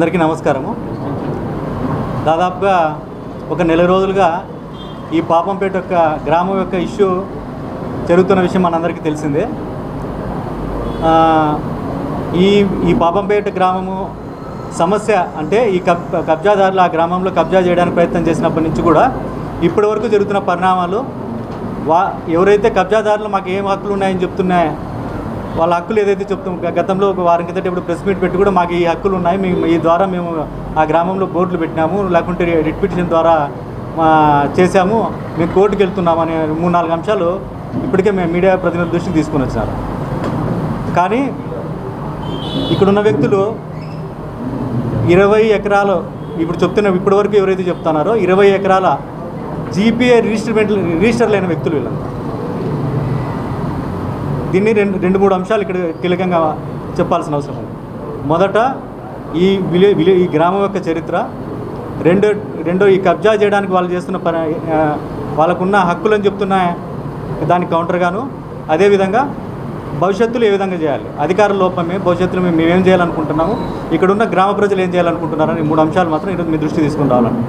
అందరికీ నమస్కారము. దాదాపుగా ఒక నెల రోజులుగా ఈ పాపంపేట యొక్క గ్రామం యొక్క ఇష్యూ జరుగుతున్న విషయం మనందరికీ తెలిసిందే. ఈ ఈ పాపంపేట గ్రామము సమస్య అంటే ఈ కబ్ కబ్జాదారులు ఆ గ్రామంలో కబ్జా చేయడానికి ప్రయత్నం చేసినప్పటి నుంచి కూడా ఇప్పటి వరకు జరుగుతున్న పరిణామాలు వా ఎవరైతే కబ్జాదారులు మాకు ఏం హక్కులు ఉన్నాయని చెప్తున్నాయో వాళ్ళ హక్కులు ఏదైతే చెప్తాం గతంలో ఒక వారం కిందట ఇప్పుడు ప్రెస్ మీట్ పెట్టి కూడా మాకు ఈ హక్కులు ఉన్నాయి. మేము ఈ ద్వారా మేము ఆ గ్రామంలో బోర్డులు పెట్టినాము లేకుంటే రిట్ పిటిషన్ ద్వారా చేసాము చేశాము. మేము కోర్టుకు వెళ్తున్నాము అనే మూడు నాలుగు అంశాలు ఇప్పటికే మేము మీడియా ప్రతినిధుల దృష్టికి తీసుకొని వచ్చినారు కానీ ఇక్కడున్న వ్యక్తులు ఇరవై ఎకరాలు ఇప్పుడు చెప్తున్న ఇప్పటి వరకు ఎవరైతే చెప్తున్నారో ఇరవై ఎకరాల జీపీఏ రిజిస్టర్మెంట్ రిజిస్టర్ లేని వ్యక్తులు వీళ్ళంతా దీన్ని రెండు రెండు మూడు అంశాలు ఇక్కడ కీలకంగా చెప్పాల్సిన అవసరం ఉంది. మొదట ఈ విలే విలే ఈ గ్రామం యొక్క చరిత్ర రెండో రెండో ఈ కబ్జా చేయడానికి వాళ్ళు చేస్తున్న పని వాళ్ళకున్న హక్కులను చెప్తున్న దానికి కౌంటర్గాను అదేవిధంగా భవిష్యత్తులో ఏ విధంగా చేయాలి అధికార లోపమే భవిష్యత్తులో మేము మేమేం చేయాలనుకుంటున్నాము ఇక్కడున్న గ్రామ ప్రజలు ఏం చేయాలనుకుంటున్నారని మూడు అంశాలు మాత్రం ఈరోజు మీ దృష్టి తీసుకుని రావాలని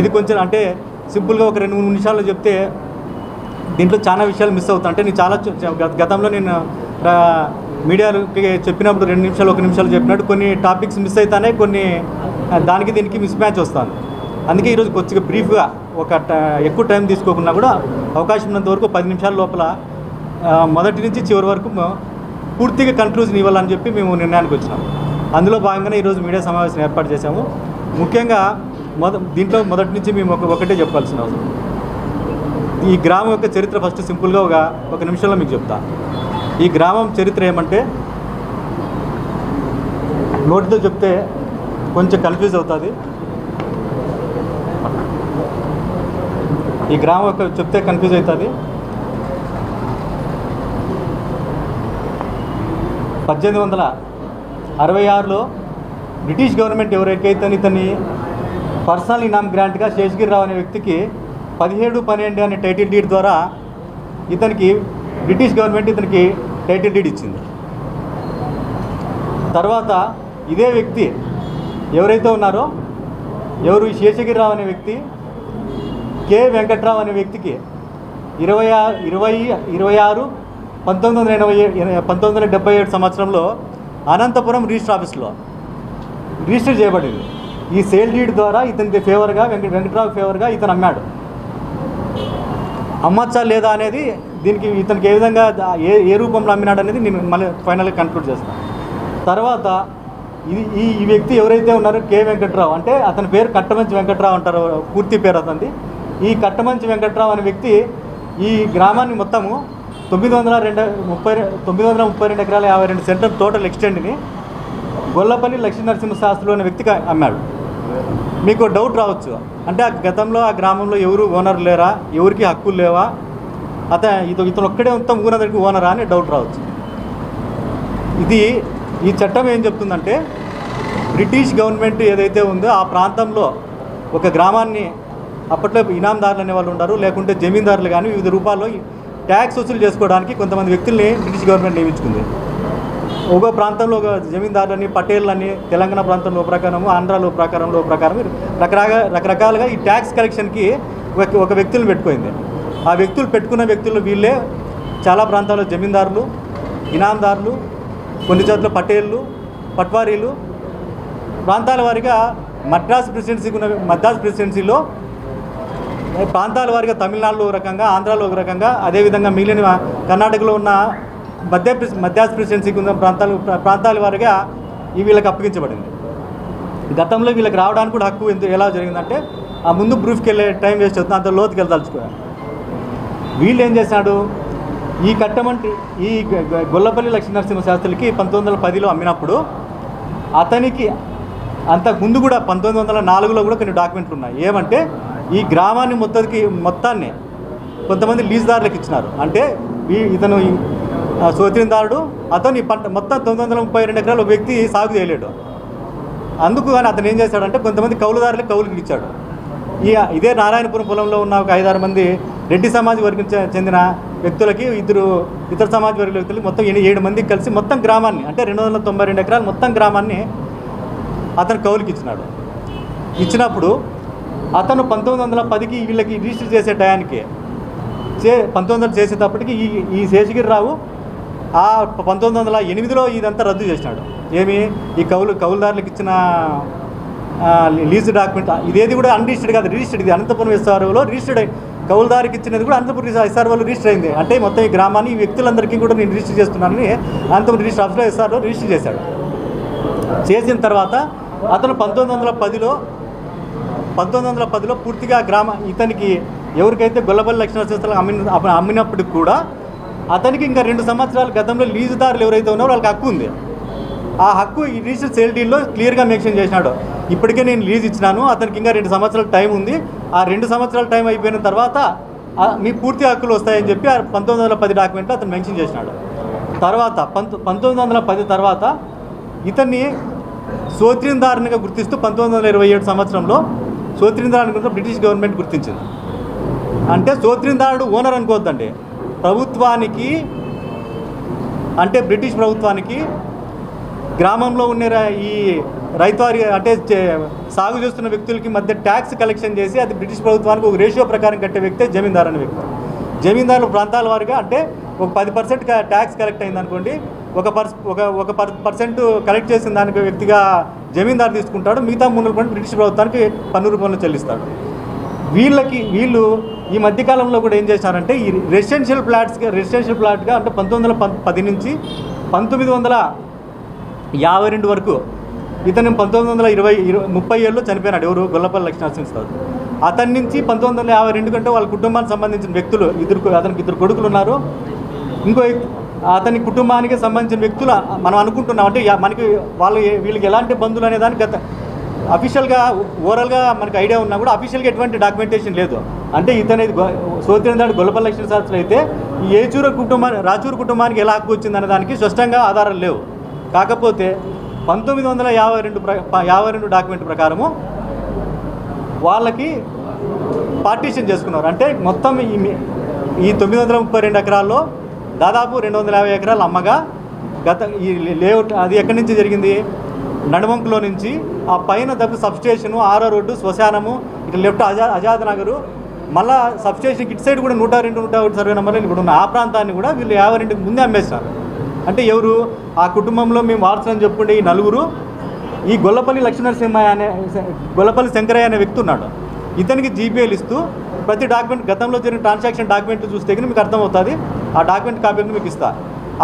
ఇది కొంచెం అంటే సింపుల్గా ఒక రెండు మూడు నిమిషాల్లో చెప్తే దీంట్లో చాలా విషయాలు మిస్ అవుతాయి అంటే నేను చాలా గత- గతంలో నేను మీడియాకి చెప్పినప్పుడు రెండు నిమిషాలు ఒక నిమిషాలు చెప్పినట్టు కొన్ని టాపిక్స్ మిస్ అవుతానే కొన్ని దానికి దీనికి మిస్ మ్యాచ్ వస్తాను అందుకే ఈరోజు కొద్దిగా బ్రీఫ్గా ఒక ఎక్కువ టైం తీసుకోకుండా కూడా అవకాశం ఉన్నంత వరకు పది నిమిషాల లోపల మొదటి నుంచి చివరి వరకు పూర్తిగా కన్క్లూజన్ ఇవ్వాలని చెప్పి మేము నిర్ణయానికి వచ్చినాం. అందులో భాగంగానే ఈరోజు మీడియా సమావేశం ఏర్పాటు చేశాము. ముఖ్యంగా మొద దీంట్లో మొదటి నుంచి మేము ఒకటే చెప్పాల్సిన అవసరం. ఈ గ్రామం యొక్క చరిత్ర ఫస్ట్ సింపుల్గా ఒక ఒక నిమిషంలో మీకు చెప్తా. ఈ గ్రామం చరిత్ర ఏమంటే నోటితో చెప్తే కొంచెం కన్ఫ్యూజ్ అవుతుంది. ఈ గ్రామం యొక్క చెప్తే కన్ఫ్యూజ్ అవుతుంది. పద్దెనిమిది వందల అరవై ఆరులో బ్రిటిష్ గవర్నమెంట్ ఎవరికైతే ఇతని పర్సనల్ ఇనామ్ గ్రాంట్గా శేషగిరిరావు అనే వ్యక్తికి పదిహేడు పన్నెండు అనే టైటిల్ డీడ్ ద్వారా ఇతనికి బ్రిటిష్ గవర్నమెంట్ ఇతనికి టైటిల్ డీడ్ ఇచ్చింది. తర్వాత ఇదే వ్యక్తి ఎవరైతే ఉన్నారో ఎవరు శేషగిరిరావు అనే వ్యక్తి కె వెంకట్రావు అనే వ్యక్తికి ఇరవై ఆరు ఇరవై ఇరవై ఆరు పంతొమ్మిది వందల ఎనభై ఏ- పంతొమ్మిది వందల డెబ్బై ఏడు సంవత్సరంలో అనంతపురం రిజిస్టర్ ఆఫీస్లో రిజిస్టర్ చేయబడింది. ఈ సేల్ డీడ్ ద్వారా ఇతనికి ఫేవర్గా వెంకట వెంకట్రావు ఫేవర్గా ఇతను అమ్మాడు. అమ్మచ్చా లేదా అనేది దీనికి ఇతనికి ఏ విధంగా ఏ ఏ రూపంలో అమ్మినాడు అనేది నేను మళ్ళీ ఫైనల్గా కన్క్లూడ్ చేస్తాను తర్వాత ఇది ఈ ఈ వ్యక్తి ఎవరైతే ఉన్నారో కె వెంకట్రావు అంటే అతని పేరు కట్టమంచి వెంకట్రావు అంటారు పూర్తి పేరు అతనిది. ఈ కట్టమంచి వెంకట్రావు అనే వ్యక్తి ఈ గ్రామాన్ని మొత్తము తొమ్మిది వందల రెండు ముప్పై తొమ్మిది వందల ముప్పై రెండు ఎకరాల యాభై రెండు సెంటర్ టోటల్ ఎక్స్టెండ్ని గొల్లపల్లి లక్ష్మీ నరసింహ శాస్త్రులు అనే వ్యక్తికి అమ్మాడు. మీకు డౌట్ రావచ్చు. అంటే ఆ గతంలో ఆ గ్రామంలో ఎవరు ఓనర్ లేరా? ఎవరికి హక్కులు లేవా? అతను ఇతను ఇతను ఒక్కడే మొత్తం ఊరందరికి ఓనరా అని డౌట్ రావచ్చు. ఇది ఈ చట్టం ఏం చెప్తుందంటే బ్రిటిష్ గవర్నమెంట్ ఏదైతే ఉందో ఆ ప్రాంతంలో ఒక గ్రామాన్ని అప్పట్లో ఇనాందారులు అనే వాళ్ళు ఉంటారు లేకుంటే జమీందారులు కానీ వివిధ రూపాల్లో ట్యాక్స్ వసూలు చేసుకోవడానికి కొంతమంది వ్యక్తుల్ని బ్రిటిష్ గవర్నమెంట్ నియమించుకుంది. ఒక ప్రాంతంలో ఒక జమీందారులని పటేళ్ళని తెలంగాణ ప్రాంతంలో ప్రకారము ఆంధ్రాలో ప్రకారంలో ఒక ప్రకారం రకరకాల రకరకాలుగా ఈ ట్యాక్స్ కలెక్షన్కి ఒక వ్యక్తులు వ్యక్తులను పెట్టుకుంది. ఆ వ్యక్తులు పెట్టుకున్న వ్యక్తులు వీళ్ళే చాలా ప్రాంతాల్లో జమీందారులు ఇనాందారులు కొన్ని చోట్ల పటేళ్ళు పట్వారీలు. ప్రాంతాల వారిగా మద్రాస్ ప్రెసిడెన్సీకి ఉన్న మద్రాస్ ప్రెసిడెన్సీలో ప్రాంతాల వారిగా తమిళనాడులో ఒక రకంగా ఆంధ్రాలో ఒక రకంగా అదేవిధంగా మిగిలిన కర్ణాటకలో ఉన్న మధ్య మద్రాస్ ప్రెసిడెన్సీకి ఉన్న ప్రాంతాలు ప్రాంతాల వారిగా ఈ వీళ్ళకి అప్పగించబడింది. గతంలో వీళ్ళకి రావడానికి కూడా హక్కు ఎందుకు ఎలా జరిగిందంటే ఆ ముందు బ్రూఫ్కి వెళ్ళే టైం వేస్ట్ అవుతుంది అంత లోతుకి వెళ్ళదలుచుకోవాలి వీళ్ళు ఏం చేశాడు? ఈ కట్టమంటి ఈ గొల్లపల్లి లక్ష్మీనరసింహ శాస్త్రికి పంతొమ్మిది వందల పదిలో అమ్మినప్పుడు అతనికి అంతకు ముందు కూడా పంతొమ్మిది వందల నాలుగులో కూడా కొన్ని డాక్యుమెంట్లు ఉన్నాయి. ఏమంటే ఈ గ్రామాన్ని మొత్తానికి మొత్తాన్ని కొంతమంది లీజుదారులకు ఇచ్చినారు. అంటే ఈ ఇతను సోదరిందారుడు అతను ఈ పంట మొత్తం తొమ్మిది వందల ముప్పై రెండు ఎకరాలు వ్యక్తి సాగు చేయలేడు. అందుకు కానీ అతను ఏం చేశాడంటే కొంతమంది కౌలుదారులకు కౌలుకి ఇచ్చాడు. ఈ ఇదే నారాయణపురం పొలంలో ఉన్న ఒక ఐదారు మంది రెడ్డి సమాజ్ వర్గం చెందిన వ్యక్తులకి ఇద్దరు ఇతర సమాజ్ వర్గ వ్యక్తులకి మొత్తం ఏడు మందికి కలిసి మొత్తం గ్రామాన్ని అంటే రెండు వందల తొంభై రెండు ఎకరాలు మొత్తం గ్రామాన్ని అతను కౌలుకి ఇచ్చినాడు. ఇచ్చినప్పుడు అతను పంతొమ్మిది వందల పదికి వీళ్ళకి రిజిస్టర్ చేసే టయానికి చే పంతొమ్మిది వందలు చేసేటప్పటికి ఈ ఈ శేషగిరిరావు ఆ పంతొమ్మిది వందల ఎనిమిదిలో ఇదంతా రద్దు చేసినాడు. ఏమి? ఈ కౌలు కౌలుదారులకు ఇచ్చిన లీజ్ లీజు డాక్యుమెంట్ ఇదేది కూడా అన్రిజిస్టర్డ్ కాదు రిజిస్టర్డ్ ఇది. అనంతపురం ఎస్ఆర్ఓలో రిజిస్టర్డ్ అయ్యి కౌలుదారికి ఇచ్చినది కూడా అనంతపురం ఎస్ఆర్ఓలో రిజిస్టర్ అయింది. అంటే మొత్తం ఈ గ్రామాన్ని ఈ వ్యక్తులందరికీ కూడా నేను రిజిస్టర్ చేస్తున్నానని అనంతపురం రిజిస్టర్ ఆఫీస్లో ఎస్ఆర్ఓ రిజిస్టర్ చేశాడు. చేసిన తర్వాత అతను పంతొమ్మిది వందల పదిలో పంతొమ్మిది వందల పదిలో పూర్తిగా గ్రామ ఇతనికి ఎవరికైతే గొల్లపల్లి లక్ష్మణ అమ్మిన అమ్మినప్పటికి కూడా అతనికి ఇంకా రెండు సంవత్సరాల గతంలో లీజుదారులు ఎవరైతే ఉన్నారో వాళ్ళకి హక్కు ఉంది. ఆ హక్కు ఈ సేల్ డీల్లో క్లియర్గా మెన్షన్ చేసినాడు. ఇప్పటికే నేను లీజ్ ఇచ్చినాను అతనికి ఇంకా రెండు సంవత్సరాల టైం ఉంది. ఆ రెండు సంవత్సరాల టైం అయిపోయిన తర్వాత మీ పూర్తి హక్కులు వస్తాయని చెప్పి ఆ పంతొమ్మిది వందల పది డాక్యుమెంట్లో అతను మెన్షన్ చేసినాడు. తర్వాత పంత పంతొమ్మిది వందల పది తర్వాత ఇతన్ని సోత్రిందారునిగా గుర్తిస్తూ పంతొమ్మిది వందల ఇరవై ఏడు సంవత్సరంలో సోత్రిందారుని గురించి బ్రిటిష్ గవర్నమెంట్ గుర్తించింది. అంటే సోత్రిందారుడు ఓనర్ అనుకోవద్దండి. ప్రభుత్వానికి అంటే బ్రిటిష్ ప్రభుత్వానికి గ్రామంలో ఉన్న ఈ రైతువారి అంటే చే- సాగు చేస్తున్న వ్యక్తులకి మధ్య ట్యాక్స్ కలెక్షన్ చేసి అది బ్రిటిష్ ప్రభుత్వానికి ఒక రేషియో ప్రకారం కట్టే వ్యక్తే జమీందారు అనే వ్యక్తి. జమీందారులు ప్రాంతాల వారిగా అంటే ఒక పది పర్సెంట్ ట్యాక్స్ కలెక్ట్ అయింది అనుకోండి ఒక పర్స్ ఒక ఒక పర్ పర్సెంట్ కలెక్ట్ చేసిన దానికి వ్యక్తిగా జమీందారు తీసుకుంటాడు మిగతా మూడు రూపాయలు బ్రిటిష్ ప్రభుత్వానికి పన్ను రూపంలో చెల్లిస్తాడు. వీళ్ళకి వీళ్ళు ఈ మధ్యకాలంలో కూడా ఏం చేశారంటే ఈ రెసిడెన్షియల్ ప్లాట్స్గా రెసిడెన్షియల్ ప్లాట్గా అంటే పంతొమ్మిది వందల పది నుంచి పంతొమ్మిది వందల యాభై రెండు వరకు ఇతను పంతొమ్మిది వందల ఇరవై ఇరవై ముప్పై ఏళ్ళు చనిపోయినాడు. ఎవరు? గొల్లపల్లి లక్ష్మీనరసింహరావు అతని నుంచి పంతొమ్మిది వందల యాభై రెండు కంటే వాళ్ళ కుటుంబానికి సంబంధించిన వ్యక్తులు ఇద్దరు అతనికి ఇద్దరు కొడుకులు ఉన్నారు. ఇంకో అతని కుటుంబానికి సంబంధించిన వ్యక్తులు మనం అనుకుంటున్నాం అంటే మనకి వాళ్ళు వీళ్ళకి ఎలాంటి బంధువులు అనే గత అఫీషియల్గా ఓవరాల్గా మనకు ఐడియా ఉన్నా కూడా అఫీషియల్గా ఎటువంటి డాక్యుమెంటేషన్ లేదు. అంటే ఇతనేది సోదరిదాడు గొల్లపల్లి లక్ష్మణ అయితే ఈ ఏచూరు కుటుంబానికి రాచూరు కుటుంబానికి ఎలా హక్కు వచ్చిందనే దానికి స్పష్టంగా ఆధారాలు లేవు. కాకపోతే పంతొమ్మిది వందల యాభై రెండు ప్ర యాభై రెండు డాక్యుమెంట్ ప్రకారము వాళ్ళకి పార్టీషన్ చేసుకున్నారు. అంటే మొత్తం ఈ ఈ తొమ్మిది వందల ముప్పై రెండు ఎకరాల్లో దాదాపు రెండు వందల యాభై ఎకరాలు అమ్మగా గత ఈ లేఅవుట్ అది ఎక్కడి నుంచి జరిగింది? నడుమంకులో నుంచి ఆ పైన దెబ్బ సబ్స్టేషను ఆరో రోడ్డు శ్మశానము ఇటు లెఫ్ట్ అజా ఆజాద్ నగరు మళ్ళా సబ్స్టేషన్ ఇటు సైడ్ కూడా నూట రెండు నూట ఒకటి సర్వే నెంబర్లు ఇప్పుడు ఉన్న ఆ ప్రాంతాన్ని కూడా వీళ్ళు యాభై రెండుకి ముందే అమ్మేస్తున్నారు అంటే ఎవరు? ఆ కుటుంబంలో మేము వారసులని చెప్పుకుంటే ఈ నలుగురు ఈ గొల్లపల్లి లక్ష్మీనరసింహయ్య అనే గొల్లపల్లి శంకరయ్య అనే వ్యక్తి ఉన్నాడు. ఇతనికి జీపీఎల్ ఇస్తూ ప్రతి డాక్యుమెంట్ గతంలో జరిగిన ట్రాన్సాక్షన్ డాక్యుమెంట్లు చూస్తే మీకు అర్థమవుతుంది. ఆ డాక్యుమెంట్ కాపీని మీకు ఇస్తా.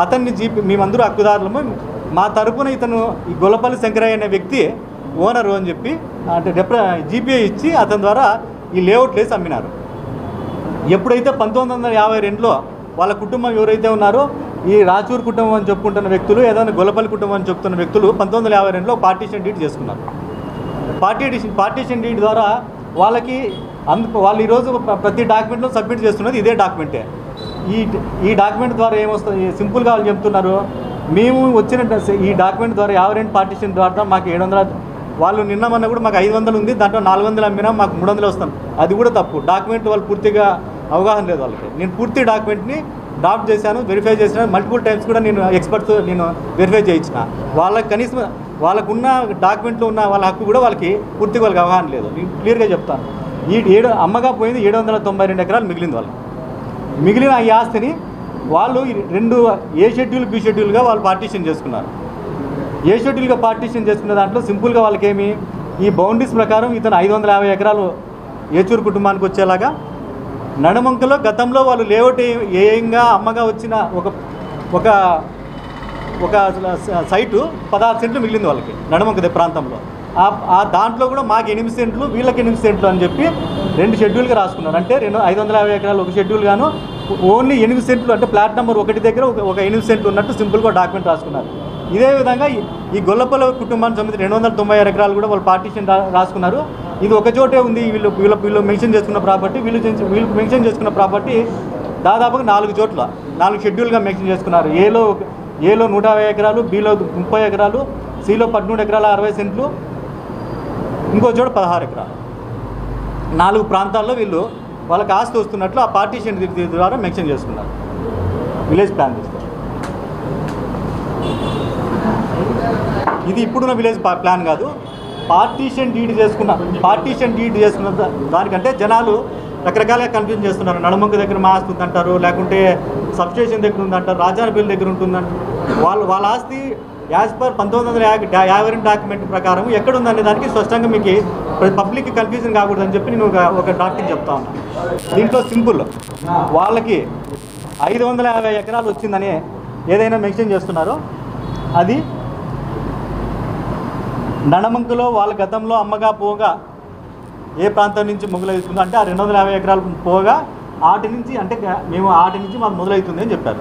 అతన్ని జీపీ మేమందరూ హక్కుదారులము. మా తరపున ఇతను ఈ గొల్లపల్లి శంకరయ్య అనే వ్యక్తి ఓనరు అని చెప్పి అంటే రెప్ర జీపీఐ ఇచ్చి అతని ద్వారా ఈ లేఅవుట్లు వేసి అమ్మినారు. ఎప్పుడైతే పంతొమ్మిది వందల యాభై రెండులో వాళ్ళ కుటుంబం ఎవరైతే ఉన్నారో ఈ రాచూర్ కుటుంబం అని చెప్పుకుంటున్న వ్యక్తులు ఏదైనా గొల్లపల్లి కుటుంబం అని చెప్తున్న వ్యక్తులు పంతొమ్మిది వందల యాభై రెండులో పార్టీషన్ డీడ్ చేసుకున్నారు. పార్టీషన్ పార్టీషన్ డీడ్ ద్వారా వాళ్ళకి అందు వాళ్ళు ఈరోజు ప్రతి డాక్యుమెంట్లో సబ్మిట్ చేస్తున్నది ఇదే డాక్యుమెంటే ఈ ఈ డాక్యుమెంట్ ద్వారా ఏమొస్తుంది సింపుల్గా వాళ్ళు చెప్తున్నారు మేము వచ్చిన ఈ డాక్యుమెంట్ ద్వారా యాభై పార్టీషన్ ద్వారా మాకు ఏడు వందల వాళ్ళు నిన్న మొన్న కూడా మాకు ఐదు వందలు ఉంది దాంట్లో నాలుగు వందలు అమ్మినా మాకు మూడు వందలు వస్తాం. అది కూడా తప్పు. డాక్యుమెంట్ వాళ్ళు పూర్తిగా అవగాహన లేదు వాళ్ళకి. నేను పూర్తి డాక్యుమెంట్ని డ్రాఫ్ట్ చేశాను వెరిఫై చేసిన మల్టిపుల్ టైమ్స్ కూడా నేను ఎక్స్పర్ట్స్ నేను వెరిఫై చేయించిన. వాళ్ళకి కనీసం వాళ్ళకున్న డాక్యుమెంట్లో ఉన్న వాళ్ళ హక్కు కూడా వాళ్ళకి పూర్తిగా వాళ్ళకి అవగాహన లేదు. నేను క్లియర్గా చెప్తాను. ఈ ఏడు అమ్మగా పోయింది ఏడు వందల తొంభై రెండు ఎకరాలు మిగిలింది వాళ్ళకి. మిగిలిన ఈ ఆస్తిని వాళ్ళు రెండు ఏ షెడ్యూల్ బి షెడ్యూల్గా వాళ్ళు పార్టీషన్ చేసుకున్నారు. ఏ షెడ్యూల్గా పార్టీషన్ చేసుకున్న దాంట్లో సింపుల్గా వాళ్ళకేమి ఈ బౌండరీస్ ప్రకారం ఇతను ఐదు వందల యాభై ఎకరాలు ఏచూరు కుటుంబానికి వచ్చేలాగా నడమంకలో గతంలో వాళ్ళు లేఅవుట్ ఏ- ఏంగా అమ్మగా వచ్చిన ఒక ఒక ఒక సైటు పదహారు సెంట్లు మిగిలింది వాళ్ళకి నడుమంకదే ప్రాంతంలో. ఆ దాంట్లో కూడా మాకు ఎనిమిది సెంట్లు వీళ్ళకి ఎనిమిది సెంట్లు అని చెప్పి రెండు షెడ్యూల్గా రాసుకున్నారు. అంటే రెండు ఐదు వందల యాభై ఎకరాలు ఒక షెడ్యూల్ గాను ఓన్లీ ఎనిమిది సెంట్లు అంటే ప్లాట్ నెంబర్ ఒకటి దగ్గర ఒక ఎనిమిది సెంట్లు ఉన్నట్టు సింపుల్గా డాక్యుమెంట్ రాసుకున్నారు. ఇదే విధంగా ఈ- గొల్లపల్ల గొల్లపల్లి కుటుంబానికి సంబంధించి రెండు వందల తొంభై ఆరు ఎకరాలు కూడా వాళ్ళు పార్టీషన్ రా- రాసుకున్నారు. ఇది ఒక చోటే ఉంది. వీళ్ళు వీళ్ళు వీళ్ళు మెన్షన్ చేసుకున్న ప్రాపర్టీ వీళ్ళు వీళ్ళు మెన్షన్ చేసుకున్న ప్రాపర్టీ దాదాపుగా నాలుగు చోట్ల నాలుగు షెడ్యూల్గా మెన్షన్ చేసుకున్నారు. ఏలో ఏలో నూట యాభై ఎకరాలు బీలో ముప్పై ఎకరాలు సిలో పదమూడు ఎకరాల అరవై సెంట్లు ఇంకో చోట పదహారు ఎకరాలు. నాలుగు ప్రాంతాల్లో వీళ్ళు వాళ్ళకి ఆస్తి వస్తున్నట్లు ఆ పార్టీషన్ ద్వారా మెన్షన్ చేసుకున్నారు. విలేజ్ ప్లాన్ చేస్తారు. ఇది ఇప్పుడున్న విలేజ్ ప్లాన్ కాదు. పార్టీషన్ డీడ్ చేసుకున్న పార్టీషన్ డీడ్ చేసుకున్న దానికంటే జనాలు రకరకాలుగా కన్ఫ్యూజ్ చేస్తున్నారు. నడుమంక దగ్గర మా ఆస్తి ఉందంటారు లేకుంటే సబ్స్టేషన్ దగ్గర ఉందంటారు రాజానపల్లి దగ్గర ఉంటుందంటారు వాళ్ళ వాళ్ళ ఆస్తి యాజ్ పర్ పంతొమ్మిది వందల యాభై రెండు డాక్యుమెంట్ ప్రకారం ఎక్కడ ఉందనే దానికి స్పష్టంగా మీకు పబ్లిక్ కన్ఫ్యూజన్ కాకూడదని చెప్పి నేను ఒక ఒక డాక్టర్ చెప్తా ఉన్నాను దీంట్లో సింపుల్ వాళ్ళకి ఐదు వందల యాభై ఎకరాలు వచ్చిందని ఏదైనా మెన్షన్ చేస్తున్నారో అది నడమంకులో వాళ్ళ గతంలో అమ్మగా పోగా ఏ ప్రాంతం నుంచి మొదలవుతుందో అంటే ఆ రెండు వందల యాభై ఎకరాలు పోగా ఆటి నుంచి అంటే మేము ఆటి నుంచి మాకు మొదలవుతుంది అని చెప్పారు.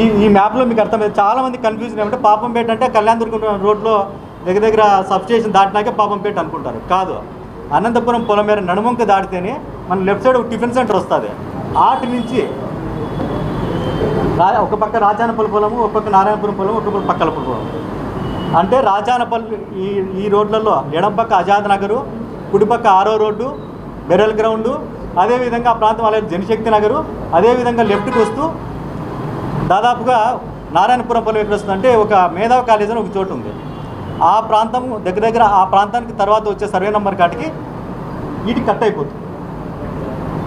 ఈ ఈ మ్యాప్లో మీకు అర్థమైంది చాలామంది కన్ఫ్యూజన్ ఏమంటే పాపంపేట అంటే కళ్యాణదుర్గం రోడ్లో దగ్గర దగ్గర సబ్స్టేషన్ దాటినాకే పాపంపేట అనుకుంటారు. కాదు. అనంతపురం పొలం మీద నడుమంక దాటితేనే మన లెఫ్ట్ సైడ్ ఒక టిఫిన్ సెంటర్ వస్తుంది. ఆటి నుంచి రా ఒక పక్క రాజానపల్లి పొలము ఒక పక్క నారాయణపురం పొలము ఒక పక్క పక్కలపురం పొలం అంటే రాజానపల్లి ఈ ఈ రోడ్లలో ఎడం పక్క ఆజాద్ నగరు కుడిపక్క ఆరో రోడ్డు బెరల్ గ్రౌండు అదేవిధంగా ఆ ప్రాంతం అలాగే జనశక్తి నగరు అదేవిధంగా లెఫ్ట్కి వస్తూ దాదాపుగా నారాయణపురం పొలం ఎక్కడ వస్తుందంటే ఒక మేధావ కాలేజ్ అని ఒక చోటు ఉంది. ఆ ప్రాంతం దగ్గర దగ్గర ఆ ప్రాంతానికి తర్వాత వచ్చే సర్వే నెంబర్ కాటికి ఇది కట్ అయిపోతుంది.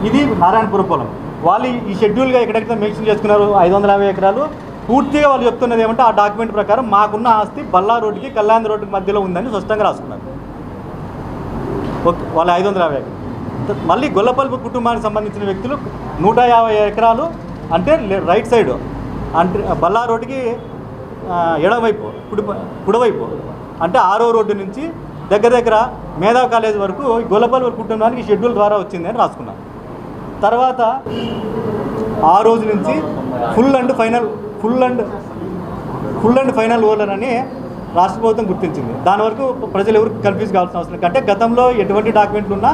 ఇది నారాయణపురం పొలం. వాళ్ళు ఈ షెడ్యూల్గా ఎక్కడెక్కడ మెన్షన్ చేసుకున్నారు ఐదు వందల యాభై ఎకరాలు? పూర్తిగా వాళ్ళు చెప్తున్నది ఏమంటే ఆ డాక్యుమెంట్ ప్రకారం మాకున్న ఆస్తి బల్లా రోడ్డుకి కళ్యాణ్ రోడ్డుకి మధ్యలో ఉందని స్పష్టంగా రాసుకున్నారు. ఓకే వాళ్ళ ఐదు వందల యాభై మళ్ళీ గొల్లపల్పు కుటుంబానికి సంబంధించిన వ్యక్తులు నూట యాభై ఎకరాలు అంటే రైట్ సైడ్ అంటే బల్లా రోడ్డుకి ఎడవైపు ఎడమవైపు కుడి కుడివైపు అంటే ఆరో రోడ్డు నుంచి దగ్గర దగ్గర మేధావ్ కాలేజ్ వరకు ఈ గొల్లపల్లి కుటుంబానికి షెడ్యూల్ ద్వారా వచ్చింది అని రాసుకున్నాను తర్వాత ఆ రోజు నుంచి full and final full and full and final ఓలర్ అని రాష్ట్ర ప్రభుత్వం గుర్తించింది. దాని వరకు ప్రజలు ఎవరు కన్ఫ్యూజ్ కావాల్సిన అవసరం అంటే గతంలో ఎటువంటి డాక్యుమెంట్లు ఉన్నా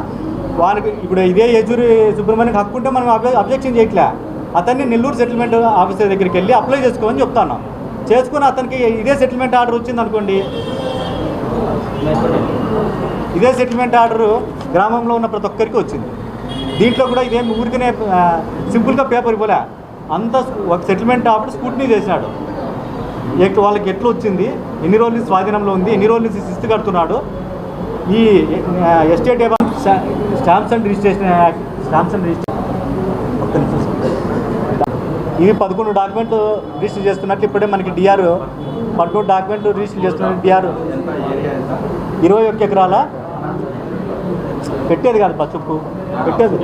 వారికి ఇప్పుడు ఇదే యజూరి సుబ్రహ్మణ్యం హక్కు ఉంటే మనం అబ్జెక్షన్ చేయట్లే. అతన్ని నెల్లూరు సెటిల్మెంట్ ఆఫీసర్ దగ్గరికి వెళ్ళి అప్లై చేసుకోమని చెప్తాను. చేసుకుని అతనికి ఇదే సెటిల్మెంట్ ఆర్డర్ వచ్చింది అనుకోండి. ఇదే సెటిల్మెంట్ ఆర్డర్ గ్రామంలో ఉన్న ప్రతి ఒక్కరికి వచ్చింది. దీంట్లో కూడా ఇదేం ఊరికనే సింపుల్గా పేపర్ ఇవ్వలే. అంత ఒక సెటిల్మెంట్ ఆర్డర్ స్కూటినీ చేసినాడు. ఎట్ వాళ్ళకి ఎట్లా వచ్చింది? ఎన్ని రోజులు నుంచి స్వాధీనంలో ఉంది? ఎన్ని రోజుల నుంచి శిస్తు కడుతున్నాడు? ఈ ఎస్టేట్ ఏమో స్టా- stamps and registration act stamps and registration ఇవి పదకొండు డాక్యుమెంట్లు రిజిస్టర్ చేస్తున్నట్లు ఇప్పుడే మనకి డిఆర్ పదకొండు డాక్యుమెంట్లు రిజిస్టర్ చేస్తున్నట్టు డిఆర్ ఇరవై ఒక్క ఎకరాల పెట్టేది కాదు పా చెప్పు పెట్టేది.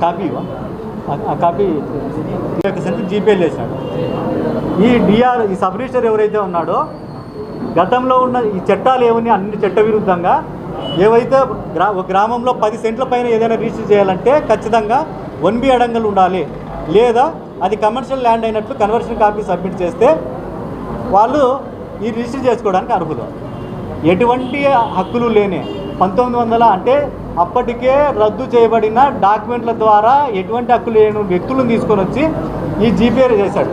కాపీ ఆ- కాపీ ఇరవై ఒక్క జీపేలు చేశాడు. ఈ డిఆర్ ఈ సబ్ రిజిస్టర్ ఎవరైతే ఉన్నాడో గతంలో ఉన్న ఈ చట్టాలు ఏమని అన్ని చట్ట విరుద్ధంగా ఏవైతే గ్రా ఒక గ్రామంలో పది సెంట్ల పైన ఏదైనా రిజిస్టర్ చేయాలంటే ఖచ్చితంగా వన్ బి అడంగలు ఉండాలి. లేదా అది కమర్షియల్ ల్యాండ్ అయినట్లు కన్వర్షన్ కాపీ సబ్మిట్ చేస్తే వాళ్ళు ఈ రిజిస్టర్ చేసుకోవడానికి అర్హులు. ఎటువంటి హక్కులు లేని పంతొమ్మిది వందల అంటే అప్పటికే రద్దు చేయబడిన డాక్యుమెంట్ల ద్వారా ఎటువంటి హక్కులు లేని వ్యక్తులను తీసుకొని వచ్చి ఈ జీపేలు చేశాడు.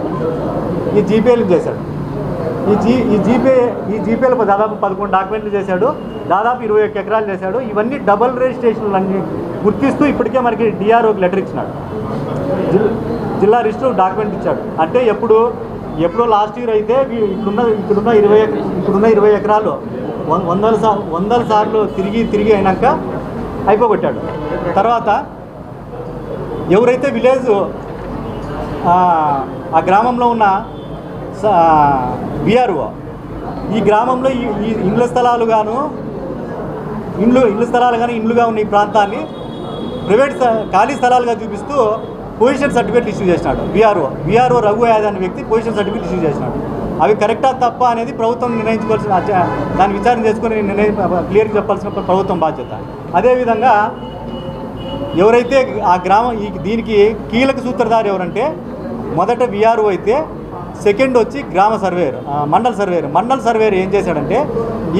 ఈ జీపేలు చేశాడు. ఈ జీ ఈ జీపే ఈ జీపేలు దాదాపు పదకొండు డాక్యుమెంట్లు చేశాడు. దాదాపు ఇరవై ఒక్క ఎకరాలు చేశాడు. ఇవన్నీ డబల్ రిజిస్ట్రేషన్లు అన్ని గుర్తిస్తూ ఇప్పటికే మనకి డిఆర్ఓకి లెటర్ ఇచ్చినాడు. జిల్లా రిజిస్టర్ డాక్యుమెంట్ ఇచ్చాడు. అంటే ఎప్పుడు ఎప్పుడో లాస్ట్ ఇయర్ అయితే ఇక్కడున్న ఇక్కడున్న ఇరవై ఇక్కడున్న ఇప్పుడున్న ఇరవై ఎకరాలు వం- వందల సా వందల సార్లు తిరిగి తిరిగి అయినాక అయిపోగొట్టాడు. తర్వాత ఎవరైతే విలేజ్ ఆ, గ్రామంలో ఉన్న బీఆర్ఓ ఈ గ్రామంలో ఈ ఇండ్ల స్థలాలు గాను ఇండ్లు ఇండ్ల స్థలాలు కానీ ఇండ్లుగా ఉన్న ఈ ప్రాంతాన్ని ప్రైవేట్ స్థ- ఖాళీ స్థలాలుగా చూపిస్తూ పొజిషన్ సర్టిఫికేట్ ఇష్యూ చేసినాడు. విఆర్ఓ విఆర్ఓ రఘు యాదవ్ అనే వ్యక్తి పొజిషన్ సర్టిఫికేట్ ఇష్యూ చేసినాడు. అవి కరెక్టా తప్ప అనేది ప్రభుత్వం నిర్ణయించుకోవాల్సిన దాన్ని విచారణ చేసుకుని నిర్ణయం క్లియర్గా చెప్పాల్సిన ప్రభుత్వం బాధ్యత. అదేవిధంగా ఎవరైతే ఆ గ్రామం ఈ దీనికి కీలక సూత్రధారి ఎవరంటే మొదట విఆర్ఓ అయితే సెకండ్ వచ్చి గ్రామ సర్వేయర్ మండల సర్వేయర్. మండల సర్వేయర్ ఏం చేశాడంటే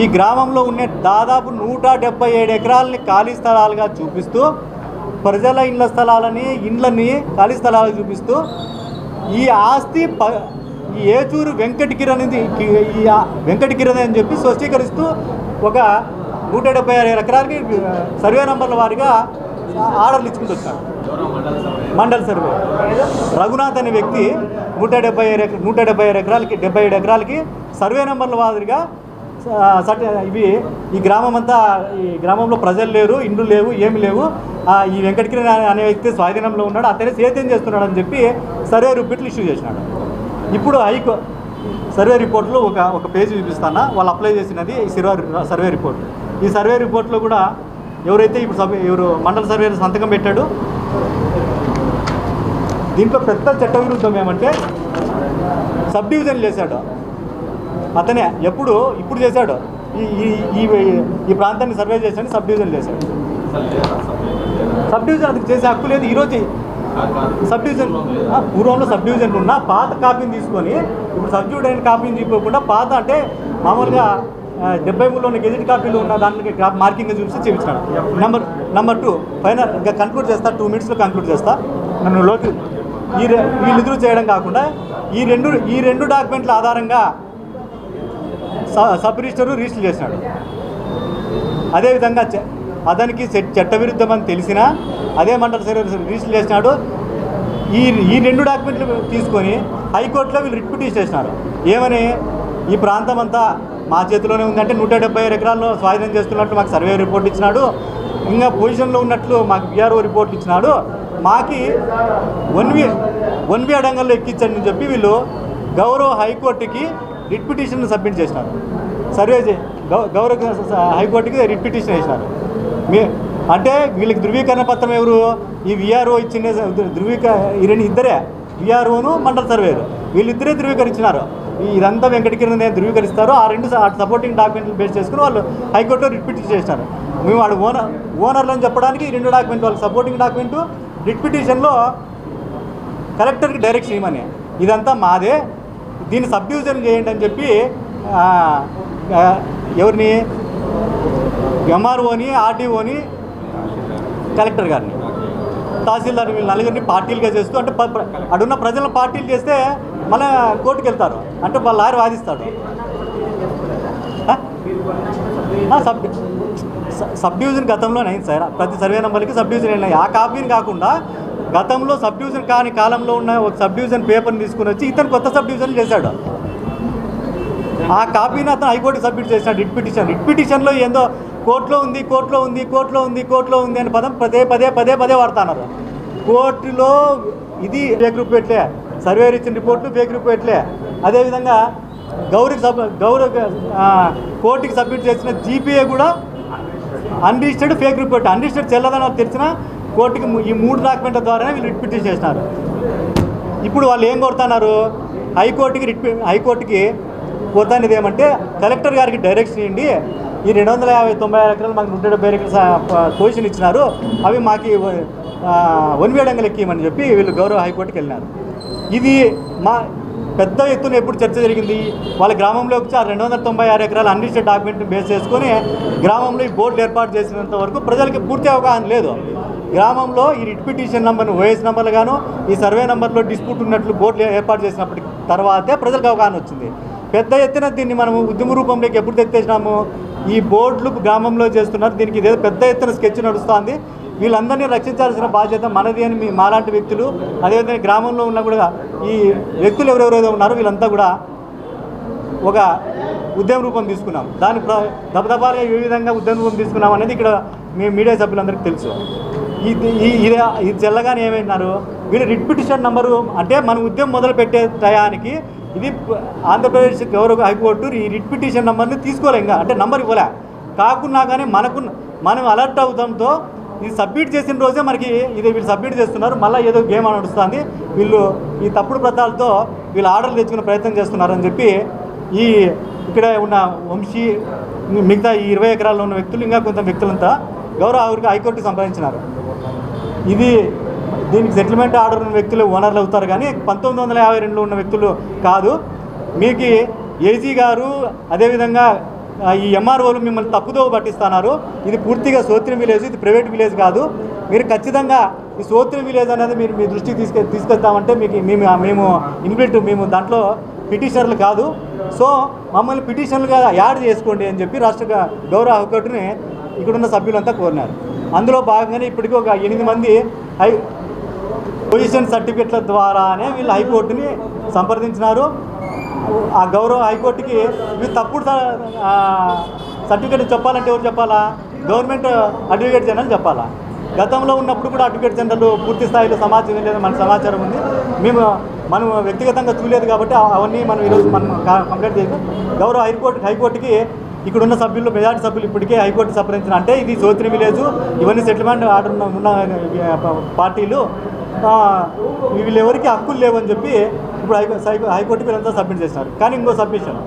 ఈ గ్రామంలో ఉండే దాదాపు నూట డెబ్బై ఏడు ఎకరాలని ఖాళీ స్థలాలుగా చూపిస్తూ ప్రజల ఇండ్ల స్థలాలని ఇండ్లని ఖాళీ స్థలాలు చూపిస్తూ ఈ ఆస్తి ప ఈ ఏచూరు వెంకటగిరి అనేది ఈ వెంకట వెంకటగిరి అని చెప్పి స్పష్టీకరిస్తూ ఒక నూట డెబ్బై ఆరు ఎకరాలకి సర్వే నంబర్ల వారిగా ఆర్డర్లు ఇచ్చుకుంటూ వచ్చాడు మండల్ సర్వే. రఘునాథ్ అనే వ్యక్తి నూట డెబ్బై ఐదు నూట డెబ్బై ఎకరాలకి డెబ్బై ఏడు ఎకరాలకి సర్వే నెంబర్ల వారిగా ఇవి ఈ గ్రామం అంతా ఈ గ్రామంలో ప్రజలు లేరు ఇండ్లు లేవు ఏమి లేవు. ఆ, ఈ వెంకటగిరి అనే- వ్యక్తి స్వాధీనంలో ఉన్నాడు అతనే సేద్యం చేస్తున్నాడు అని చెప్పి సర్వే రిపోర్ట్లు ఇష్యూ చేసినాడు. ఇప్పుడు హైకో సర్వే రిపోర్ట్లో ఒక ఒక పేజీ చూపిస్తాను? వాళ్ళు అప్లై చేసినది ఈ సర్వే సర్వే రిపోర్ట్. ఈ సర్వే రిపోర్ట్లో కూడా ఎవరైతే ఇప్పుడు సబ్ ఎవరు మండల సర్వేలు సంతకం పెట్టాడు దీంట్లో పెద్ద చట్ట విరుద్ధం ఏమంటే సబ్ డివిజన్ చేశాడు. అతనే ఎప్పుడు ఇప్పుడు చేశాడు. ఈ ఈ ఈ- ప్రాంతాన్ని సర్వే చేశాడు సబ్ డివిజన్ చేశాడు. సబ్ డివిజన్ అది చేసే హక్కు లేదు. ఈరోజు సబ్ డివిజన్ పూర్వంలో సబ్ డివిజన్ ఉన్న పాత కాపీని తీసుకొని ఇప్పుడు సబ్జ్యూట్ అయిన కాపీని తీసుకోకుండా పాత అంటే మామూలుగా డెబ్బై మూడులో ఉన్న గెజిట్ కాపీలు ఉన్న దానికి మార్కింగ్ చూసి చూపించాడు నెంబర్ నెంబర్ టూ ఫైనల్ ఇంకా కన్క్లూడ్ చేస్తా టూ మినిట్స్లో కన్క్లూడ్ చేస్తా. నన్ను లోకి ఈ వీళ్ళిద్దరూ చేయడం కాకుండా ఈ రెండు ఈ రెండు డాక్యుమెంట్ల ఆధారంగా సబ్ రిజిస్టర్ రిజిస్టర్ చేసినాడు. అదేవిధంగా అతనికి చట్టవిరుద్ధం అని తెలిసినా అదే మండల సర్వే రిజిస్టర్ చేసినాడు. ఈ ఈ రెండు డాక్యుమెంట్లు తీసుకొని హైకోర్టులో వీళ్ళు రిట్ పిటిషన్ చేసినారు. ఏమని? ఈ ప్రాంతం అంతా మా చేతిలోనే ఉందంటే నూట డెబ్బై ఐదు ఎకరాల్లో స్వాధీనం చేస్తున్నట్లు మాకు సర్వే రిపోర్ట్ ఇచ్చినాడు. ఇంకా పొజిషన్లో ఉన్నట్లు మాకు బీఆర్ఓ రిపోర్ట్ ఇచ్చినాడు. మాకి వన్ వీ వన్ వీ అడంగంలో ఎక్కించండి అని చెప్పి వీళ్ళు గౌరవ హైకోర్టుకి రిట్ పిటిషన్ సబ్మిట్ చేసినారు. సర్వే గౌ- గౌరవ హైకోర్టుకి రిట్ పిటిషన్ వేసినారు. మీ అంటే వీళ్ళకి ధృవీకరణ పత్రం ఎవరు? ఈ విఆర్ఓ ఇచ్చిన ధృవీక ఈ ఇద్దరే. విఆర్ఓను మండల సర్వేరు వీళ్ళిద్దరే ధృవీకరించినారు. ఇదంతా వెంకటకిరణ్ ధృవీకరిస్తారు ఆ రెండు సపోర్టింగ్ డాక్యుమెంట్లు బేస్ చేసుకుని వాళ్ళు హైకోర్టులో రిట్ పిటిషన్ చేసినారు. మేము వాడు ఓనర్ ఓనర్లు అని చెప్పడానికి రెండు డాక్యుమెంట్ వాళ్ళకి సపోర్టింగ్ డాక్యుమెంటు రిట్ పిటిషన్లో కలెక్టర్కి డైరెక్షన్ ఇవ్వమని ఇదంతా మాదే. దీన్ని సబ్డివిజన్ చేయండి అని చెప్పి ఎవరిని? ఎంఆర్ఓని ఆర్డీఓని కలెక్టర్ గారిని. తహసీల్దార్ వీళ్ళు నలుగురిని పార్టీలుగా చేస్తూ అంటే ప- అడున్న ప్రజలను పార్టీలు చేస్తే మళ్ళీ కోర్టుకు వెళ్తారు అంటే వాళ్ళ లాయర్ వాదిస్తాడు. ఆ? సబ్ సబ్ డివిజన్ గతంలోనే అయింది సార్. ప్రతి సర్వే నెంబర్కి సబ్ డివిజన్ అయినాయి ఆ కాపీని కాకుండా గతంలో సబ్ డివిజన్ కాని కాలంలో ఉన్న ఒక సబ్ డివిజన్ పేపర్ని తీసుకుని వచ్చి ఇతను కొత్త సబ్ డివిజన్ చేశాడు. ఆ కాపీని అతను హైకోర్టు సబ్మిట్ చేసినాడు రిట్ పిటిషన్. రిట్ పిటిషన్లో ఏందో కోర్టులో ఉంది కోర్టులో ఉంది కోర్టులో ఉంది కోర్టులో ఉంది అని పదం పదే పదే పదే పదే వాడుతున్నారు కోర్టులో ఇది ఫేక్ రిపోర్ట్లే సర్వేర్ ఇచ్చిన రిపోర్ట్లు ఫేక్ రిపోర్ట్లే అదేవిధంగా గౌరికి సబ్ గౌరవ కోర్టుకి సబ్మిట్ చేసిన జీపీఏ కూడా అన్రిజిస్టర్డ్ ఫేక్ రిపోర్ట్ అన్రిజిస్టర్డ్ చెల్లదని తెలిసిన కోర్టుకి ఈ మూడు డాక్యుమెంట్ల ద్వారానే వీళ్ళు రిట్ పిటిషన్ చేసినారు. ఇప్పుడు వాళ్ళు ఏం కోరుతున్నారు? హైకోర్టుకి రిట్ హైకోర్టుకి కోరుతానిది ఏమంటే కలెక్టర్ గారికి డైరెక్షన్ ఇవ్వండి. ఈ రెండు వందల యాభై తొంభై ఆరు ఎకరాలు మాకు నూట డెబ్బై ఎకరాలు పొజిషన్ ఇచ్చినారు. అవి మాకు వన్ వేడంగా ఎక్కియమని చెప్పి వీళ్ళు గౌరవ హైకోర్టుకి వెళ్ళినారు. ఇది మా పెద్ద ఎత్తున ఎప్పుడు చర్చ జరిగింది? వాళ్ళ గ్రామంలో వచ్చి ఆ రెండు వందల తొంభై ఆరు ఎకరాల అన్రిజిస్టర్డ్ డాక్యుమెంట్ బేస్ చేసుకొని గ్రామంలో ఈ బోర్డులు ఏర్పాటు చేసినంత వరకు ప్రజలకి పూర్తి అవగాహన లేదు. గ్రామంలో ఈ రిట్ పిటిషన్ నెంబర్ను ఓఎస్ నెంబర్లు గాను ఈ సర్వే నెంబర్లో డిస్ప్యూట్ ఉన్నట్లు బోర్డులు ఏర్పాటు చేసినప్పటి తర్వాతే ప్రజలకు అవగాహన వచ్చింది. పెద్ద ఎత్తున దీన్ని మనం ఉద్యమ రూపంలోకి ఎప్పుడు తెచ్చేసినాము? ఈ బోర్డులు గ్రామంలో చేస్తున్నారు. దీనికి ఇదేదో పెద్ద ఎత్తున స్కెచ్ నడుస్తుంది. వీళ్ళందరినీ రక్షించాల్సిన బాధ్యత మనది అని మీ మాలాంటి వ్యక్తులు అదేవిధంగా గ్రామంలో ఉన్న కూడా ఈ వ్యక్తులు ఎవరెవరైతే ఉన్నారో వీళ్ళంతా కూడా ఒక ఉద్యమ రూపం తీసుకున్నాం. దాని ప్ర దబదబాలుగా ఏ విధంగా ఉద్యమ రూపం తీసుకున్నాం అనేది ఇక్కడ మీ మీడియా సభ్యులందరికీ తెలుసు. ఇది ఈ- ఇది ఇది చెల్లగానే ఏమైనారు వీళ్ళు రిట్ పిటిషన్ నంబరు అంటే మన ఉద్యమం మొదలు పెట్టే టయానికి ఇది ఆంధ్రప్రదేశ్ గౌరవ హైకోర్టు ఈ రిట్ పిటిషన్ తీసుకోలే ఇంకా. అంటే నంబర్ ఇవ్వలే. కాకున్నా కానీ మనకు మనం అలర్ట్ అవుతాంతో ఇది సబ్మిట్ చేసిన రోజే మనకి ఇది వీళ్ళు సబ్మిట్ చేస్తున్నారు. మళ్ళీ ఏదో గేమ్ అని నడుస్తుంది వీళ్ళు ఈ తప్పుడు ప్రతాలతో వీళ్ళు ఆర్డర్లు తెచ్చుకునే ప్రయత్నం చేస్తున్నారని చెప్పి ఈ ఇక్కడ ఉన్న వంశీ మిగతా ఈ ఇరవై ఎకరాల్లో ఉన్న వ్యక్తులు ఇంకా కొంత వ్యక్తులంతా గౌరవ ఆవిరికి హైకోర్టు సంపాదించినారు ఇది దీనికి సెటిల్మెంట్ ఆర్డర్ ఉన్న వ్యక్తులు ఓనర్లు అవుతారు కానీ పంతొమ్మిది వందల యాభై రెండులో ఉన్న వ్యక్తులు కాదు. మీకు ఏజీ గారు అదేవిధంగా ఈ ఎంఆర్ఓలు మిమ్మల్ని తప్పుదోవ పట్టిస్తున్నారు. ఇది పూర్తిగా సోత్రి విలేజ్ ఇది ప్రైవేట్ విలేజ్ కాదు. మీరు ఖచ్చితంగా ఈ సోత్రి విలేజ్ అనేది మీరు మీ దృష్టికి తీసుకె తీసుకొస్తామంటే మీకు మేము మేము ఇన్బిల్ట్ మేము దాంట్లో పిటిషనర్లు కాదు. సో మమ్మల్ని పిటిషన్లుగా యాడ్ చేసుకోండి అని చెప్పి రాష్ట్ర గౌరవ హక్కుని ఇక్కడున్న సభ్యులంతా కోరినారు. అందులో భాగంగానే ఇప్పటికీ ఒక ఎనిమిది మంది హై పొజిషన్ సర్టిఫికెట్ల ద్వారానే వీళ్ళు హైకోర్టుని సంప్రదించినారు. ఆ గౌరవ హైకోర్టుకి ఇవి తప్పుడు సర్టిఫికెట్ చెప్పాలంటే ఎవరు చెప్పాలా? గవర్నమెంట్ అడ్వకేట్ జనరల్ చెప్పాలా? గతంలో ఉన్నప్పుడు కూడా అడ్వకేట్ జనరల్ పూర్తి స్థాయిలో సమాచారం లేదు మన సమాచారం ఉంది. మేము మనం వ్యక్తిగతంగా చూడలేదు కాబట్టి అవన్నీ మనం ఈరోజు మనం కంప్లైంట్ చేసి గౌరవ హైకోర్టు హైకోర్టుకి ఇక్కడున్న సభ్యులు మెజార్టీ సభ్యులు ఇప్పటికే హైకోర్టు సంప్రదించిన అంటే ఇది సోత్రి విలేజ్ ఇవన్నీ సెటిల్మెంట్ ఆర్డర్ ఉన్న పార్టీలు వీళ్ళెవరికి హక్కులు లేవని చెప్పి ఇప్పుడు హైకో హైకోర్టు వీళ్ళంతా సబ్మిట్ చేసినారు. కానీ ఇంకో సబ్మిషన్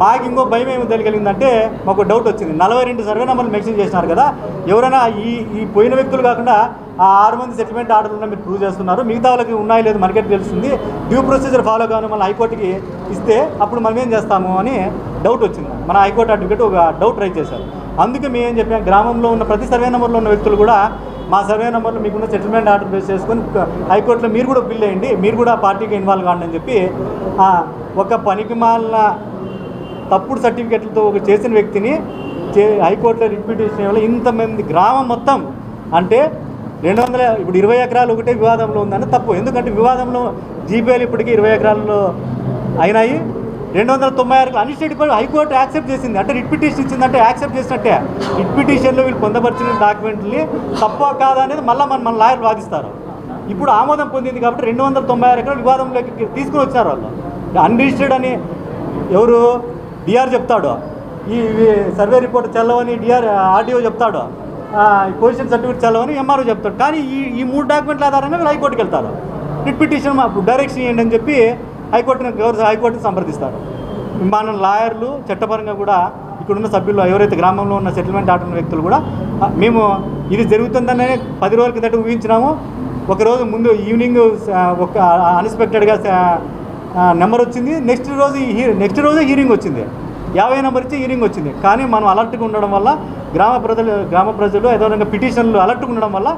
మాకు ఇంకో భయం ఏమి తెలియగలిగిందంటే మాకు డౌట్ వచ్చింది. నలభై రెండు సర్వే నెంబర్లు మెన్షన్ చేసినారు కదా ఎవరైనా ఈ ఈ పోయిన వ్యక్తులు కాకుండా ఆ ఆరు మంది సెటిల్మెంట్ ఆర్డర్ ఉన్న మీరు ప్రూవ్ చేస్తున్నారు. మిగతా వాళ్ళకి ఉన్నాయో లేదు మనకే తెలుస్తుంది డ్యూ ప్రొసీజర్ ఫాలో కాను మన హైకోర్టుకి ఇస్తే అప్పుడు మనం ఏం చేస్తాము అని డౌట్ వచ్చింది. మన హైకోర్టు అడ్వకేట్ ఒక డౌట్ రైజ్ చేశారు. అందుకే మేము ఏం చెప్పాం గ్రామంలో ఉన్న ప్రతి సర్వే నెంబర్లో ఉన్న వ్యక్తులు కూడా మా సర్వే నెంబర్లో మీకున్న సెటిల్మెంట్ ఆర్డర్ బేస్ చేసుకొని హైకోర్టులో మీరు కూడా బిల్ వేయండి మీరు కూడా పార్టీకి ఇన్వాల్వ్ కాండి అని చెప్పి ఒక పనికి మాలిన తప్పుడు సర్టిఫికెట్లతో ఒక చేసిన వ్యక్తిని చే హైకోర్టులో చేసిన వల్ల ఇంతమంది గ్రామం మొత్తం అంటే రెండు వందల ఇప్పుడు ఇరవై ఎకరాలు ఒకటే వివాదంలో ఉందని తప్పు. ఎందుకంటే వివాదంలో జీపీఎల్ ఇప్పటికీ ఇరవై ఎకరాల్లో అయినాయి. రెండు వందల తొంభై ఆరు అన్స్టేట్ హైకోర్టు యాక్సెప్ట్ చేసింది. అంటే రిట్ పిటిషన్ ఇచ్చిందంటే యాక్సెప్ట్ చేసినట్టే. రిట్ పిటిషన్లో వీళ్ళు పొందపరిచిన డాక్యుమెంట్ని తప్ప కాదా అనేది మళ్ళీ మన మన లాయర్లు వాదిస్తారు. ఇప్పుడు ఆమోదం పొందింది కాబట్టి రెండు వందల తొంభై ఆరు ఎకరాలు వివాదంలోకి తీసుకుని వచ్చారు వాళ్ళు. అన్రిజిస్టర్డ్ అని ఎవరు? డిఆర్ చెప్తాడు. ఈ సర్వే రిపోర్ట్ చల్లవని డిఆర్ ఆర్డీఓ చెప్తాడు. పొజిషన్ సర్టిఫికేట్ చల్లవని ఎంఆర్ఓ చెప్తాడు. కానీ ఈ ఈ మూడు డాక్యుమెంట్ల ఆధారంగా వీళ్ళు హైకోర్టుకి వెళ్తారు. రిట్ పిటిషన్ మాకు డైరెక్షన్ ఇవ్వండి అని చెప్పి హైకోర్టుని గౌరవ హైకోర్టుని సంప్రదిస్తారు. మన లాయర్లు చట్టపరంగా కూడా ఇక్కడున్న సభ్యులు ఎవరైతే గ్రామంలో ఉన్న సెటిల్మెంట్ ఆడుతున్న వ్యక్తులు కూడా మేము ఇది జరుగుతుందనే పది రోజుల కిందట ఊహించినాము. ఒకరోజు ముందు ఈవినింగ్ ఒక అన్ఎక్స్పెక్టెడ్గా నెంబర్ వచ్చింది. నెక్స్ట్ రోజు నెక్స్ట్ రోజే హీరింగ్ వచ్చింది. యాభై నెంబర్ ఇచ్చి హీరింగ్ వచ్చింది. కానీ మనం అలర్ట్గా ఉండడం వల్ల గ్రామ ప్రజలు గ్రామ ప్రజలు ఏదో పిటిషన్లు అలర్ట్గా ఉండడం వల్ల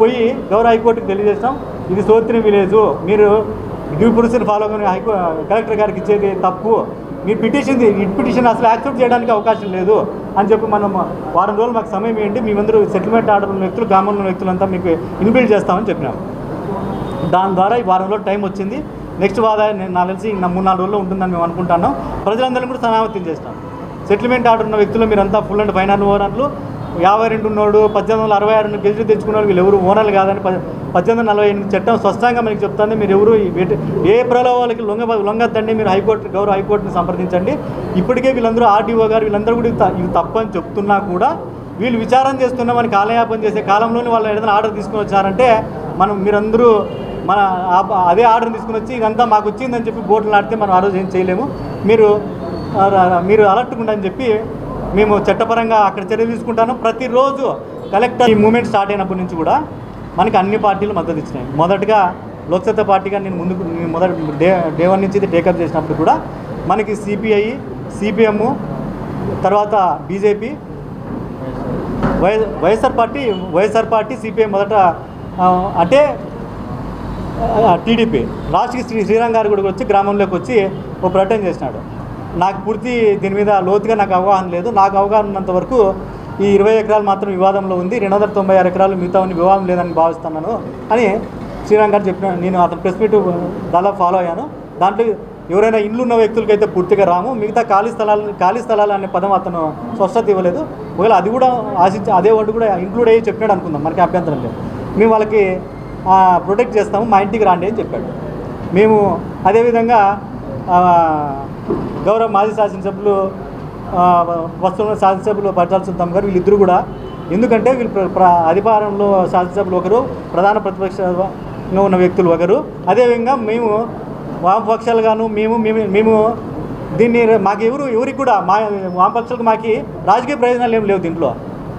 పోయి గౌరవ హైకోర్టుకి తెలియజేస్తాం ఇది సోత్రి విలేజు. మీరు డ్యూ ప్రొసీజర్ ఫాలో కానీ హైకో కలెక్టర్ గారికి ఇచ్చేది తప్పు. మీ పిటిషన్ ఈ పిటిషన్ అసలు యాక్సెప్ట్ చేయడానికి అవకాశం లేదు అని చెప్పి మనం వారం రోజులు మాకు సమయం ఏంటి మేమందరూ సెటిల్మెంట్ ఆర్డర్ ఉన్న వ్యక్తులు గ్రామంలో ఉన్న వ్యక్తులంతా మీకు ఇన్బిల్డ్ చేస్తామని చెప్పినాం. దాని ద్వారా ఈ వారం రోజులు టైం వచ్చింది. నెక్స్ట్ వాదా నేను నాకు తెలిసి నా మూడు నాలుగు రోజుల్లో ఉంటుందని మేము అనుకుంటున్నాం. ప్రజలందరినీ కూడా సమావత్యం చేస్తాం. సెటిల్మెంట్ ఆర్డర్ ఉన్న వ్యక్తులు మీరంతా ఫుల్ అండ్ ఫైనల్ ఓనర్లు యాభై రెండు ఉన్నోడు పద్దెనిమిది వందల అరవై ఆరు గెలిచి తెచ్చుకున్న వీళ్ళు ఎవరు ఓనర్లు కాదని పద్దెనిమిది వందల నలభై ఎనిమిది చట్టం స్పష్టంగా మనకి చెప్తుంది. మీరు ఎవరు ఏ ప్రలోభాలకి లొంగ లొంగద్దండి. మీరు హైకోర్టు గౌరవ హైకోర్టుని సంప్రదించండి. ఇప్పటికే వీళ్ళందరూ ఆర్డీఓ గారు వీళ్ళందరూ కూడా ఇవి తప్పని చెప్తున్నా కూడా వీళ్ళు విచారం చేస్తున్నామని కాలయాపన చేసే కాలంలోనే వాళ్ళు ఏదైనా ఆర్డర్ తీసుకొని వచ్చారంటే మనం మీరందరూ మన అదే ఆర్డర్ తీసుకుని వచ్చి ఇదంతా మాకు వచ్చిందని చెప్పి బోర్డులు నాటితే మనం ఆ రోజు ఏం చేయలేము. మీరు మీరు అలర్ట్గా ఉండని చెప్పి మేము చట్టపరంగా అక్కడ చర్యలు తీసుకుంటాను. ప్రతిరోజు కలెక్టర్ ఈ మూమెంట్ స్టార్ట్ అయినప్పటి నుంచి కూడా మనకి అన్ని పార్టీలు మద్దతు ఇచ్చినాయి. మొదటగా లోక్సత్తా పార్టీగా నేను ముందుకు మొదటి డే డే వన్ నుంచి ఇది టేకప్ చేసినప్పుడు కూడా మనకి సిపిఐ సిపిఎం తర్వాత BJP Y YSR party YSR party CPI మొదట అంటే టీడీపీ. లాస్ట్కి శ్రీ శ్రీరామ్ గారు కూడా వచ్చి గ్రామంలోకి వచ్చి ఒక ప్రకటన చేసినాడు. నాకు పూర్తి దీని మీద లోతుగా నాకు అవగాహన లేదు. నాకు అవగాహన ఉన్నంత వరకు ఈ ఇరవై ఎకరాలు మాత్రం వివాదంలో ఉంది. రెండు వందల తొంభై ఆరు ఎకరాలు మిగతా ఉన్న వివాదం లేదని భావిస్తున్నాను అని శ్రీరామ్ గారు చెప్పిన నేను అతను ప్రెస్ మీట్ దాదాపు ఫాలో అయ్యాను. దాంట్లో ఎవరైనా ఇల్లు ఉన్న వ్యక్తులకైతే పూర్తిగా రాము. మిగతా ఖాళీ స్థలాలు ఖాళీ స్థలాలు అనే పదం అతను స్పష్టత ఇవ్వలేదు. ఒకవేళ అది కూడా ఆశించి అదే వాడు కూడా ఇంక్లూడ్ అయ్యి చెప్పినాడు అనుకుందాం. మనకి అభ్యంతరం లేదు. మేము వాళ్ళకి ప్రొటెక్ట్ చేస్తాము. మా ఇంటికి రాండి అని చెప్పాడు. మేము అదేవిధంగా గౌరవ మాజీ శాసనసభ్యులు వస్తున్న శాసనసభ్యులు పట్టాల సుల్తాం గారు వీళ్ళిద్దరూ కూడా ఎందుకంటే వీళ్ళు ప్ర- అధికారంలో శాసనసభ్యులు ఒకరు ప్రధాన ప్రతిపక్షంగా ఉన్న వ్యక్తులు ఒకరు. అదేవిధంగా మేము వామపక్షాలుగాను మేము మేము మేము దీన్ని మాకు ఎవరు ఎవరికి కూడా మా వామపక్షాలకు మాకు రాజకీయ ప్రయోజనాలు ఏం లేవు దీంట్లో.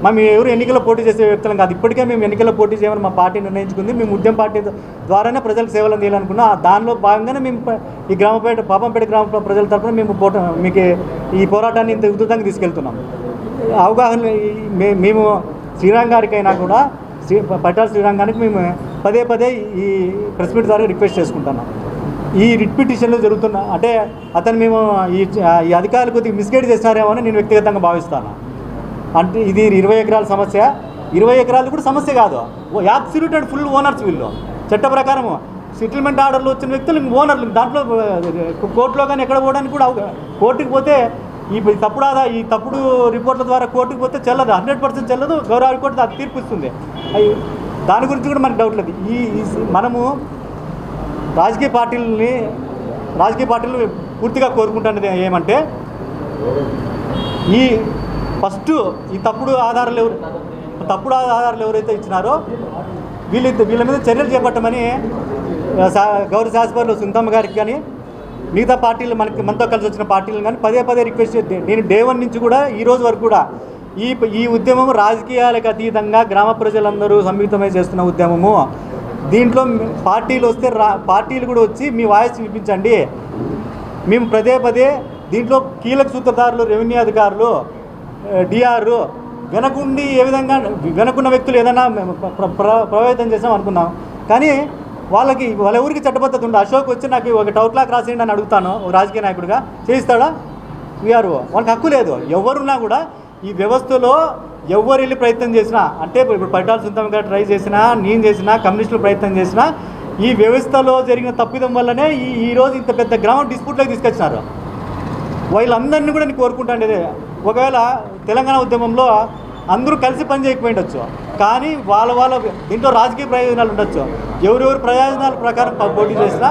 మా మేము ఎవరు ఎన్నికల్లో పోటీ చేసే వ్యక్తులం కాదు. ఇప్పటికే మేము ఎన్నికల్లో పోటీ చేయమని మా పార్టీ నిర్ణయించుకుంది. మేము ఉద్యమ పార్టీ ద్వారానే ప్రజలకు సేవలు అందియాలనుకున్నాం. దానిలో భాగంగానే మేము ఈ గ్రామపేట పాపంపేట గ్రామ ప్రజల తరఫున మేము పోట మీకు ఈ పోరాటాన్ని ఇంత ఉధృతంగా తీసుకెళ్తున్నాం. అవగాహన మే- మేము శ్రీరామ్ గారికైనా కూడా శ్రీ పట్టాల శ్రీరామ్ గారికి మేము పదే పదే ఈ ప్రెస్ మీట్ ద్వారా రిక్వెస్ట్ చేసుకుంటున్నాం. ఈ రిపిటిషన్లు జరుగుతున్న అంటే అతను మేము ఈ ఈ అధికారులు కొద్దిగా మిస్గైడ్ చేస్తున్నారేమో అని నేను వ్యక్తిగతంగా భావిస్తాను. అంటే ఇది ఇరవై ఎకరాల సమస్య. ఇరవై ఎకరాలు కూడా సమస్య కాదు. యాబ్సల్యూట్ అండ్ ఫుల్ ఓనర్స్ వీళ్ళు. చట్ట ప్రకారం సెటిల్మెంట్ ఆర్డర్లు వచ్చిన వ్యక్తులు ఓనర్లు దాంట్లో కోర్టులో కానీ ఎక్కడ పోవడానికి కూడా కోర్టుకి పోతే ఈ తప్పుడు ఆదా ఈ తప్పుడు రిపోర్ట్ల ద్వారా కోర్టుకి పోతే చెల్లదు. హండ్రెడ్ పర్సెంట్ చెల్లదు. గౌరవ కోర్టు అది తీర్పు ఇస్తుంది. దాని గురించి కూడా మనకు డౌట్ లేదు. ఈ మనము రాజకీయ పార్టీలని రాజకీయ పార్టీలు పూర్తిగా కోరుకుంటున్నది ఏమంటే ఈ ఫస్ట్ ఈ తప్పుడు ఆధారాలు ఎవరు తప్పుడు ఆధారాలు ఎవరైతే ఇచ్చినారో వీళ్ళ వీళ్ళ మీద చర్యలు చేపట్టమని గౌరవ శాసనసభలో సుందమ్మ గారికి కానీ మిగతా పార్టీలు మనకి మనతో కలిసి వచ్చిన పార్టీలు కానీ పదే పదే రిక్వెస్ట్ చేస్తే నేను డే వన్ నుంచి కూడా ఈ రోజు వరకు కూడా ఈ ఈ ఉద్యమం రాజకీయాలకు అతీతంగా గ్రామ ప్రజలందరూ సంయుక్తమై చేస్తున్న ఉద్యమము. దీంట్లో పార్టీలు వస్తే రా పార్టీలు కూడా వచ్చి మీ వాయిస్ వినిపించండి. మేము పదే పదే దీంట్లో కీలక సూత్రధారులు రెవెన్యూ అధికారులు డిఆర్ వెనకుండి ఏ విధంగా వెనకున్న వ్యక్తులు ఏదైనా ప్ర- ప్రభావితం చేసాం అనుకున్నాం. కానీ వాళ్ళకి వాళ్ళ ఊరికి చట్టబద్ధత ఉంది? అశోక్ వచ్చి నాకు ఒక టౌట్ క్లాక్ రాసేయండి అని అడుగుతాను రాజకీయ నాయకుడిగా. చేయిస్తాడా? వీఆర్ఓ వాళ్ళకి హక్కు లేదు. ఎవరున్నా కూడా ఈ వ్యవస్థలో ఎవరు వెళ్ళి ప్రయత్నం చేసినా అంటే ఇప్పుడు పట్టాల సుందరం గారు ట్రై చేసినా నేను చేసినా కమ్యూనిస్టులు ప్రయత్నం చేసినా ఈ వ్యవస్థలో జరిగిన తప్పిదం వల్లనే ఈ ఈరోజు ఇంత పెద్ద గ్రామం డిస్ప్యూట్లోకి తీసుకొచ్చినారు. వీళ్ళందరినీ కూడా నేను కోరుకుంటాను. ఇదే ఒకవేళ తెలంగాణ ఉద్యమంలో అందరూ కలిసి పని చేయకపోయిండొచ్చు. కానీ వాళ్ళ వాళ్ళ దీంట్లో రాజకీయ ప్రయోజనాలు ఉండొచ్చు. ఎవరెవరు ప్రయోజనాల ప్రకారం పోటీ చేసినా